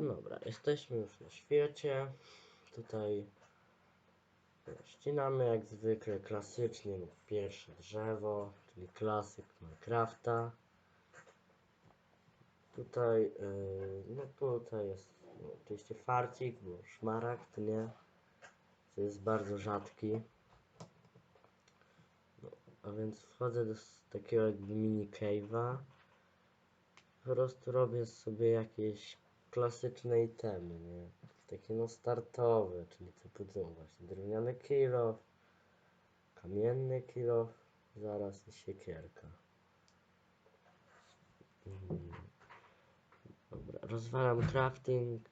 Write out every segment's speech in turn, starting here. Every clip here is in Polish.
Dobra, jesteśmy już na świecie. Tutaj ścinamy jak zwykle klasycznie pierwsze drzewo, czyli klasyk Minecrafta. Tutaj, yy, no tutaj jest no, oczywiście farcik, bo szmaragd, nie? To jest bardzo rzadki. No, a więc wchodzę do takiego jakby mini cave'a. Po prostu robię sobie jakieś klasyczne itemy, nie? Takie no startowe, czyli typu co właśnie drewniany kilo, kamienny kilo, zaraz i siekierka. Dobra, rozwalam crafting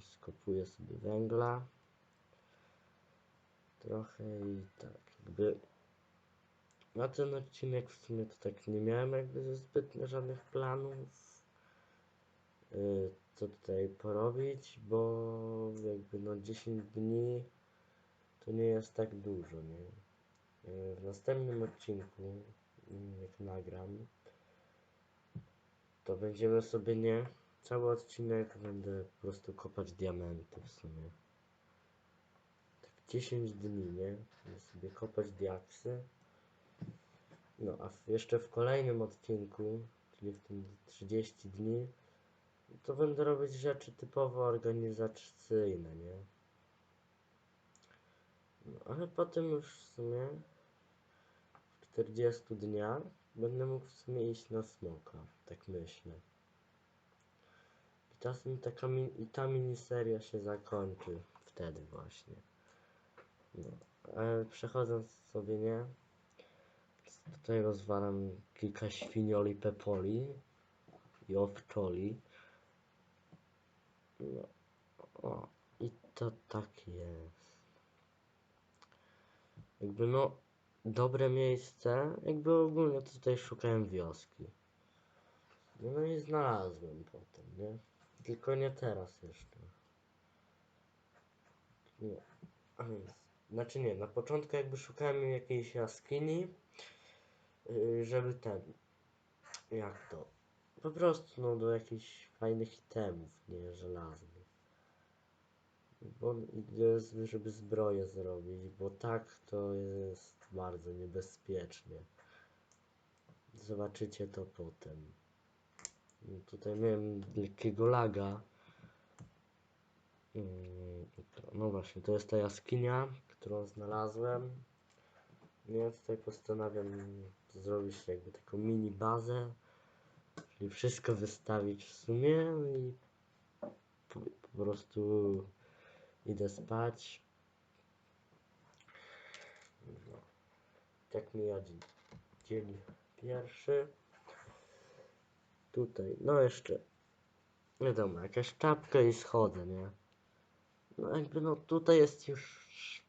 skopuję sobie węgla. Trochę i tak jakby na ten odcinek w sumie to tak nie miałem jakby zbytnio żadnych planów y, co tutaj porobić, bo jakby no 10 dni to nie jest tak dużo, nie? Y, W następnym odcinku, jak nagram, to będziemy sobie nie cały odcinek będę po prostu kopać diamenty w sumie. Tak 10 dni, nie? Będę sobie kopać diaksy. No, a jeszcze w kolejnym odcinku, czyli w tym 30 dni, to będę robić rzeczy typowo organizacyjne, nie? No, ale potem już w sumie w 40 dniach będę mógł w sumie iść na smoka, tak myślę. I czasem taka i ta miniseria się zakończy wtedy właśnie. No, ale przechodząc sobie, nie? Tutaj rozwalam kilka świnioli pepoli i owczoli. No, o, i to tak jest. Jakby no, dobre miejsce, jakby ogólnie tutaj szukałem wioski. No i znalazłem potem, nie? Tylko nie teraz jeszcze. Nie, znaczy nie, na początku jakby szukałem jakiejś jaskini, yy, żeby ten, jak to, po prostu no do jakichś fajnych itemów, nie żelaznych. Bo żeby zbroję zrobić, bo tak to jest bardzo niebezpiecznie. Zobaczycie to potem. No Tutaj miałem lekkiego laga. Mm, No właśnie, to jest ta jaskinia, którą znalazłem. Ja tutaj postanawiam zrobić jakby taką mini bazę. Czyli wszystko wystawić w sumie i po, po prostu idę spać. No. Tak mija dzień, dzień pierwszy. Tutaj, no jeszcze, wiadomo, jakaś czapka i schodzę, nie? No jakby no tutaj jest już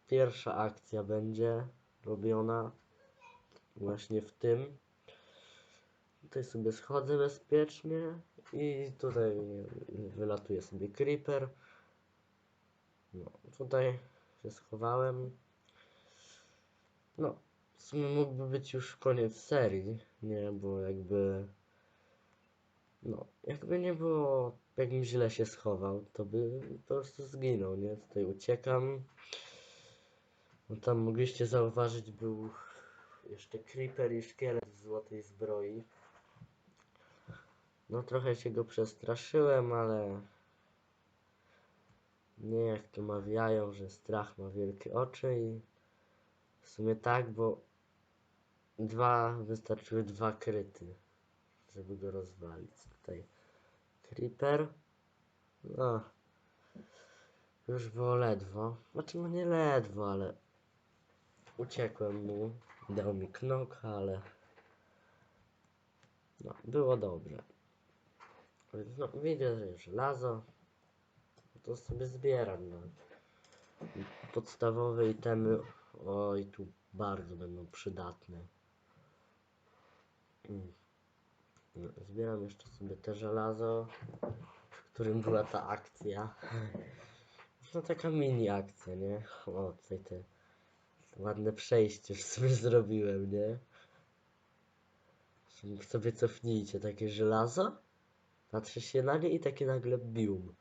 pierwsza akcja będzie robiona właśnie w tym. Tutaj sobie schodzę bezpiecznie i tutaj wylatuje sobie creeper. No, tutaj się schowałem. No, w sumie mógłby być już koniec serii, nie, bo jakby no, jakby nie było, jakbym źle się schował, to by po prostu zginął, nie? Tutaj uciekam. No tam mogliście zauważyć, był jeszcze creeper i szkielet w złotej zbroi. No trochę się go przestraszyłem, ale nie jak to mawiają, że strach ma wielkie oczy i w sumie tak, bo dwa, wystarczyły dwa kryty, żeby go rozwalić. Tutaj creeper, no już było ledwo, znaczy no nie ledwo, ale uciekłem mu, dał mi knoka, ale no, było dobrze. No, widzę, że żelazo. To sobie zbieram. No. Podstawowe itemy, oj, tu bardzo będą przydatne. Mm. No, Zbieram jeszcze sobie te żelazo, w którym była ta akcja. No taka mini akcja, nie? O, tutaj te ładne przejście już sobie zrobiłem, nie? Sobie cofnijcie takie żelazo. Patrzę się na nie i takie nagle bium.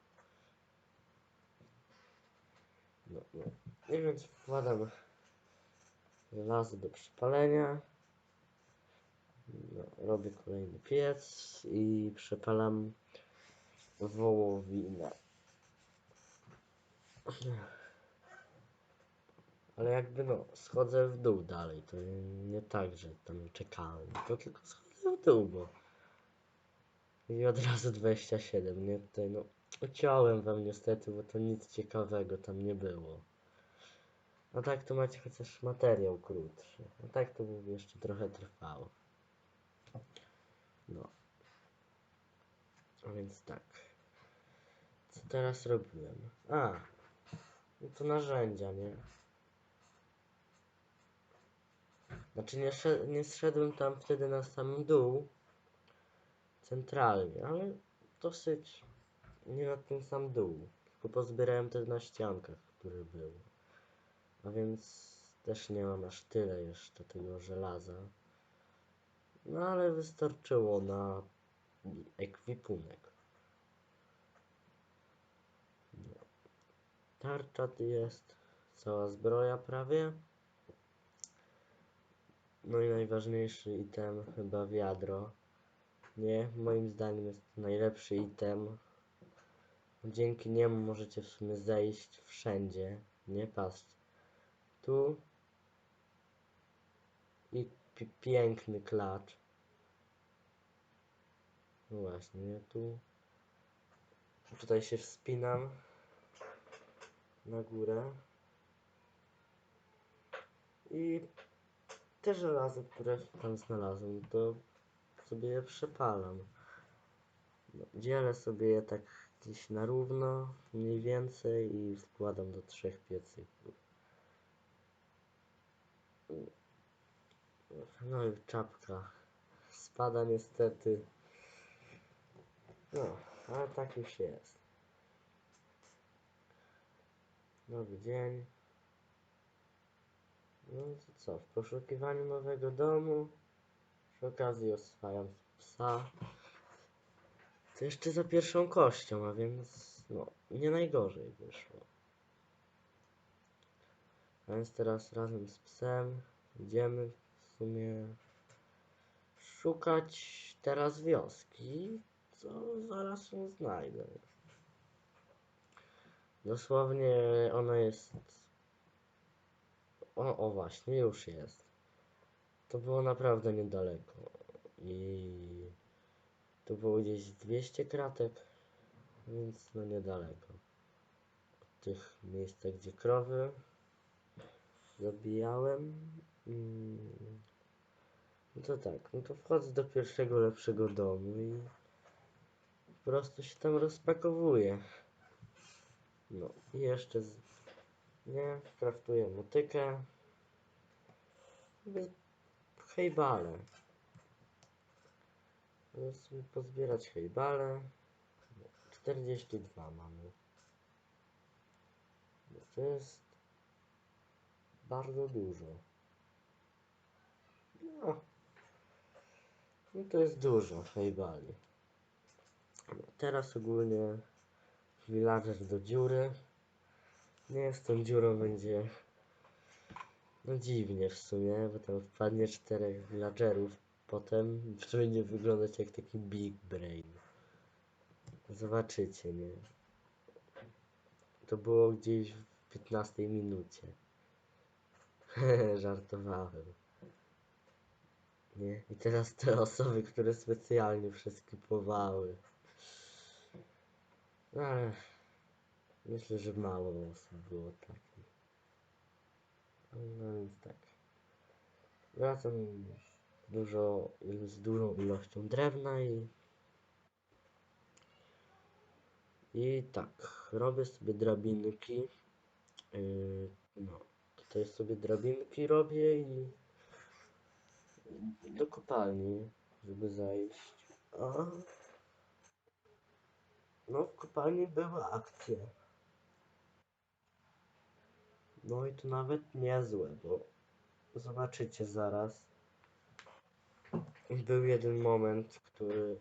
No, no. I więc wkładam żelazo do przypalenia. No, robię kolejny piec i przepalam wołowinę. Ale jakby no, schodzę w dół dalej, to nie tak, że tam czekałem, to tylko schodzę w dół, bo i od razu 27, nie tutaj no, uciąłem wam niestety, bo to nic ciekawego tam nie było. A tak to macie chociaż materiał krótszy, a tak to by jeszcze trochę trwało. No. A więc tak. Co teraz robiłem? A, no to narzędzia, nie? Znaczy nie, nie zszedłem tam wtedy na sam dół, centralnie, ale dosyć nie na ten sam dół, tylko pozbierałem te na ściankach, które były. A więc też nie mam aż tyle jeszcze tego żelaza. No ale wystarczyło na ekwipunek. No. Tarcza jest, cała zbroja prawie. No i najważniejszy item chyba wiadro. Nie, moim zdaniem jest to najlepszy item. Dzięki niemu możecie w sumie zejść wszędzie. Nie patrzcie. Tu i pi piękny klacz. No właśnie, nie tu. Tutaj się wspinam na górę. I te żelazo, które tam znalazłem, to sobie je przepalam. Dzielę sobie je tak gdzieś na równo, mniej więcej i wkładam do trzech piecyków. No i czapka. Spada niestety. No, ale tak już jest. Nowy dzień. No to co, w poszukiwaniu nowego domu. Przy okazji oswajam psa. To jeszcze za pierwszą kością, a więc no, nie najgorzej wyszło. A więc teraz razem z psem idziemy w sumie szukać teraz wioski, co zaraz ją znajdę. Dosłownie ona jest... O, o właśnie, już jest. To było naprawdę niedaleko. I to było gdzieś 200 kratek, więc no niedaleko. Od tych miejsc, gdzie krowy zabijałem. Mm. No to tak, no to wchodzę do pierwszego lepszego domu i po prostu się tam rozpakowuję. No i jeszcze z... nie, kraftuję motykę. Hejbale. Teraz sobie pozbierać hejbale. No, 42 mamy. No, to jest bardzo dużo. No, no to jest dużo hejbali. Teraz ogólnie villager do dziury. Nie z tą dziurą będzie no dziwnie w sumie, bo tam wpadnie czterech villagerów potem to będzie wyglądać jak taki big brain. Zobaczycie, nie? To było gdzieś w 15 minucie. Żartowałem. Nie? I teraz te osoby, które specjalnie przeskipowały. Ale myślę, że mało osób było takich. No więc tak. Wracam dużo, z dużą ilością drewna i i tak, robię sobie drabinki. Yy, no, tutaj sobie drabinki robię i do kopalni, żeby zajść. A no, w kopalni były akcje. No i to nawet niezłe, bo zobaczycie zaraz. Był jeden moment, który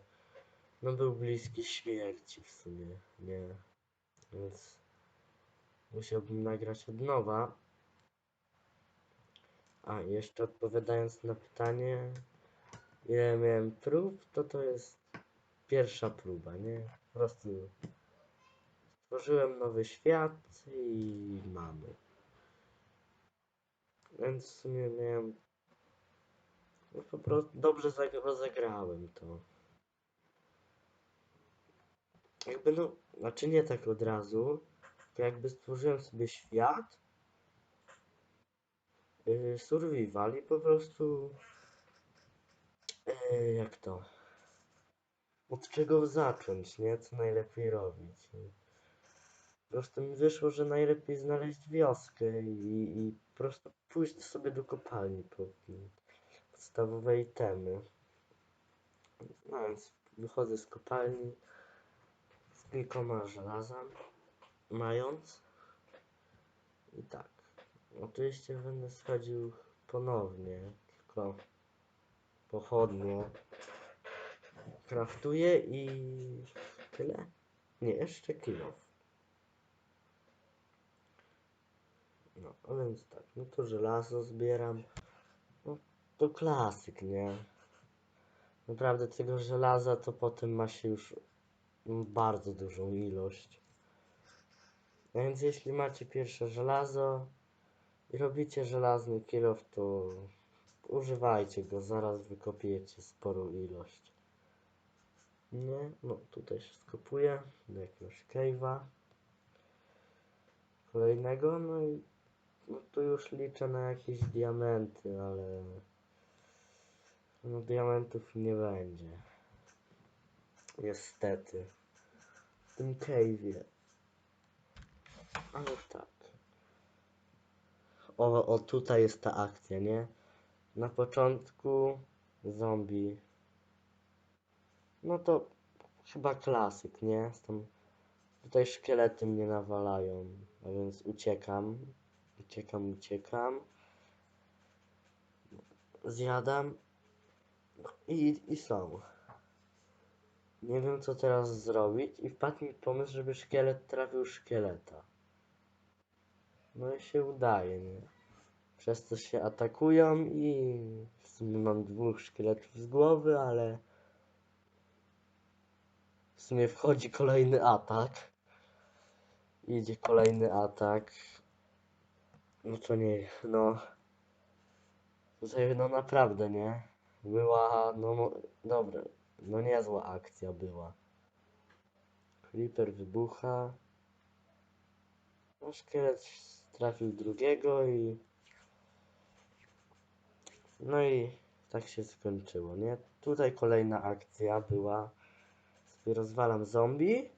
no był bliski śmierci w sumie, nie? Więc musiałbym nagrać od nowa. A jeszcze odpowiadając na pytanie, ile miałem prób, to to jest pierwsza próba, nie? Po prostu stworzyłem nowy świat i mamy. Więc w sumie miałem no po prostu dobrze rozegrałem to. Jakby no, znaczy nie tak od razu, jakby stworzyłem sobie świat, yy, survival i po prostu yy, jak to? Od czego zacząć, nie? Co najlepiej robić. Po prostu mi wyszło, że najlepiej znaleźć wioskę i, i po prostu pójść sobie do kopalni po podstawowe itemy. No więc wychodzę z kopalni z kilkoma żelaza, mając. I tak. Oczywiście będę schodził ponownie, tylko pochodnie. Kraftuję i tyle. Nie, jeszcze kilo. No, a więc tak, no to żelazo zbieram. No, to klasyk, nie? Naprawdę tego żelaza to potem ma się już bardzo dużą ilość. A Więc jeśli macie pierwsze żelazo i robicie żelazny kilof, to używajcie go, zaraz wykopiecie sporą ilość. Nie, no tutaj się skopuję do jakiegoś cave'a kolejnego, no i no tu już liczę na jakieś diamenty, ale no diamentów nie będzie. Niestety. W tym cave'ie. Ale tak. O, o tutaj jest ta akcja, nie? Na początku zombie. No to chyba klasyk, nie? Tam, tutaj szkielety mnie nawalają, a więc uciekam. Uciekam, uciekam. Zjadam. I, i są. Nie wiem co teraz zrobić i wpadł mi pomysł, żeby szkielet trafił szkieleta. No i się udaje, nie? Przez to się atakują i w sumie mam dwóch szkieletów z głowy, ale w sumie wchodzi kolejny atak. Idzie kolejny atak. No to nie, no. Tutaj no naprawdę, nie? Była, no dobra, no niezła akcja była. Creeper wybucha. No szkielet trafił drugiego i... No i tak się skończyło, nie? Tutaj kolejna akcja była. Sobie rozwalam zombie.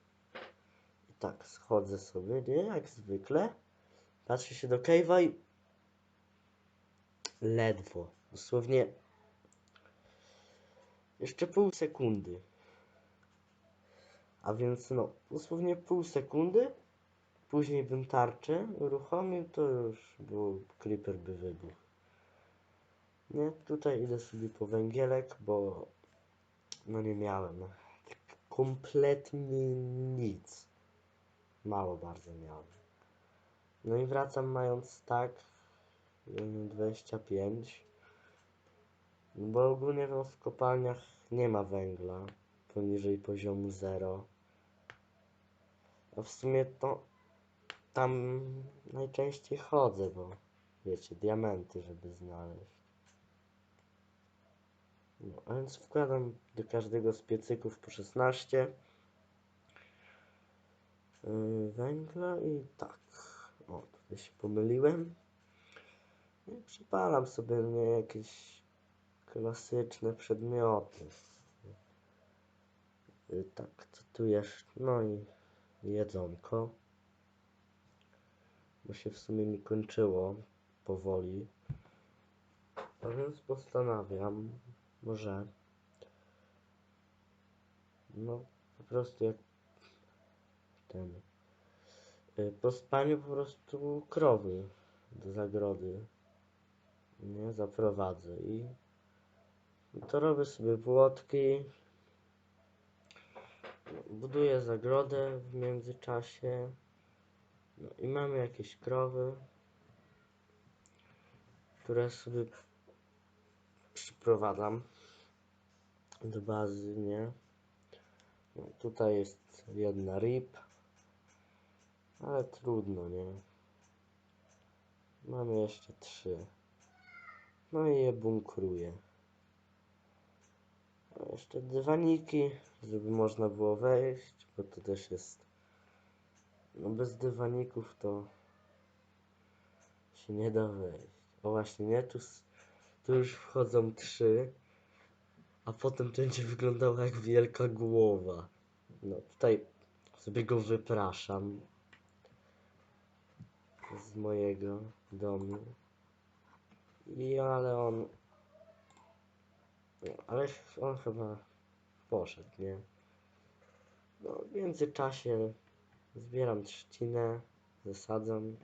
I tak, schodzę sobie, nie? Jak zwykle. Patrzę się do cave'a i... Ledwo. Dosłownie... Jeszcze pół sekundy. A więc no, dosłownie pół sekundy. Później bym tarczę uruchomił, to już był creeper by wybuchł. Nie, tutaj idę sobie po węgielek, bo no nie miałem. Tak kompletnie nic. Mało bardzo miałem. No i wracam mając tak y, 25. Bo ogólnie w kopalniach nie ma węgla poniżej poziomu 0. A w sumie to tam najczęściej chodzę, bo wiecie, diamenty, żeby znaleźć. No, a więc wkładam do każdego z piecyków po 16 yy, węgla i tak. Tutaj się pomyliłem. No I przypalam sobie nie, jakieś klasyczne przedmioty. Yy, tak, co tu jeszcze? No i jedzonko. Bo się w sumie mi kończyło powoli. A więc postanawiam, może no po prostu jak ten y, po spaniu po prostu krowy do zagrody. Nie zaprowadzę. I to robię sobie płotki. Buduję zagrodę w międzyczasie. No i mamy jakieś krowy, które sobie przyprowadzam do bazy, nie? No, tutaj jest jedna rip, ale trudno, nie? Mamy jeszcze trzy. No i je bunkruję. A jeszcze dywaniki, żeby można było wejść, bo to też jest. No bez dywaników to się nie da wejść. O właśnie, nie? Tu, tu już wchodzą trzy, a potem to będzie wyglądało jak wielka głowa. No tutaj sobie go wypraszam z mojego domu. I ale on. Ale on chyba poszedł, nie? No w międzyczasie zbieram trzcinę, zasadzam.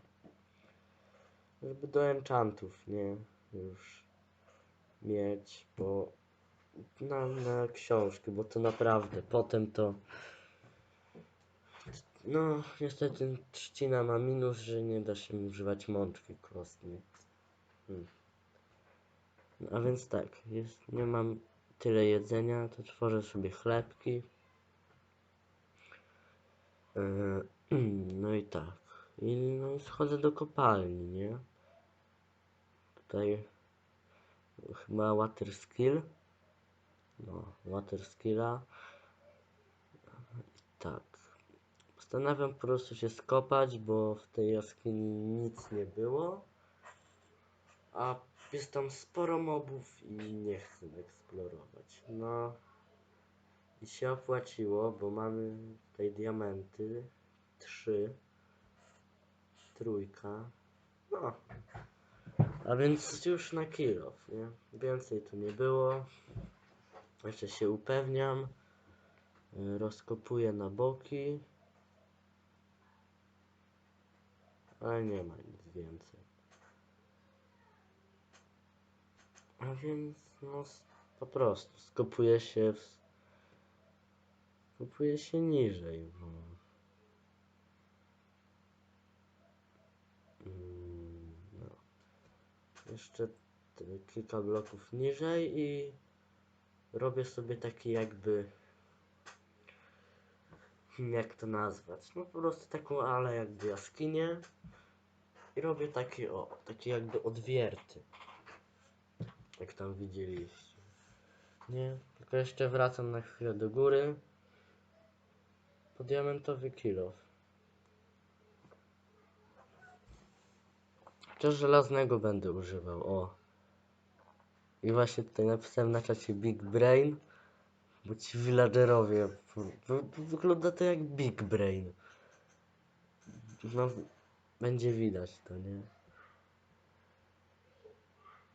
Żeby do enchantów, nie? Już mieć, bo na, na książki, bo to naprawdę potem to no niestety trzcina ma minus, że nie da się używać mączki kostnej. Hmm. No, a więc tak, jest, nie mam tyle jedzenia, to tworzę sobie chlebki. Yy, no i tak. I no i schodzę do kopalni, nie? Tutaj chyba water skill. No, water skilla. Tak. Postanawiam po prostu się skopać, bo w tej jaskini nic nie było. A jest tam sporo mobów i nie chcę eksplorować. No i się opłaciło, bo mamy tutaj diamenty. Trzy. Trójka. No. A więc już na kilo, nie? Więcej tu nie było. Jeszcze się upewniam. Rozkopuję na boki. Ale nie ma nic więcej. A więc no po prostu skopuję się w... Skopuję się niżej, bo... Mm, No. Jeszcze kilka bloków niżej i robię sobie taki jakby jak to nazwać? No po prostu taką ale jakby jaskinię i robię takie o, takie jakby odwierty. Jak tam widzieliście. Nie, tylko jeszcze wracam na chwilę do góry. Po diamentowy kilof. Chociaż żelaznego będę używał, o. I właśnie tutaj napisałem na czacie Big Brain, bo ci villagerowie, wygląda to jak Big Brain. No, będzie widać to, nie?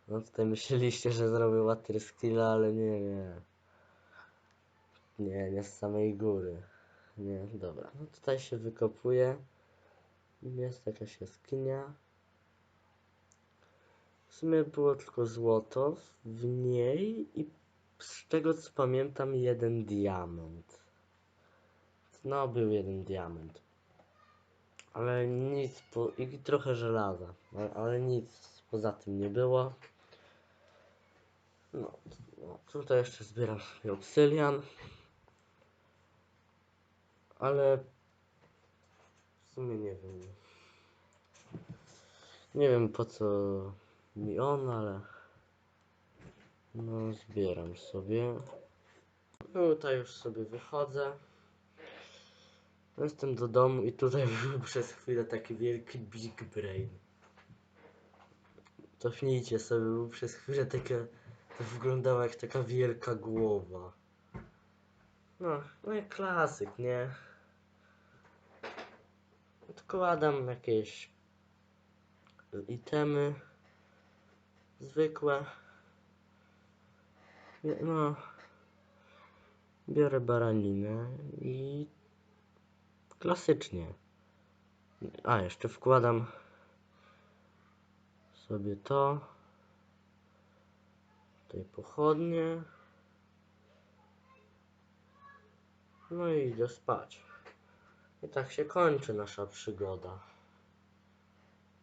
No tutaj myśleliście, że zrobię water skilla, ale nie, nie. Nie, nie z samej góry. Nie, dobra. No tutaj się wykopuje. Jest jakaś jaskinia. W sumie było tylko złoto w niej i z tego co pamiętam jeden diament. No był jeden diament. Ale nic po... i trochę żelaza. Ale, nic poza tym nie było. No, no tutaj jeszcze zbieram sobie obsylian. Ale w sumie nie wiem. Nie wiem po co mi on, ale no zbieram sobie. Tutaj już sobie wychodzę. Jestem do domu i tutaj był przez chwilę taki wielki big brain. Cofnijcie sobie, był przez chwilę takie, to wyglądało jak taka wielka głowa. No, no i klasyk, nie? Odkładam jakieś itemy zwykłe. No, biorę baraninę i klasycznie. A, jeszcze wkładam sobie to. Tutaj pochodnie. No i idę spać. I tak się kończy nasza przygoda.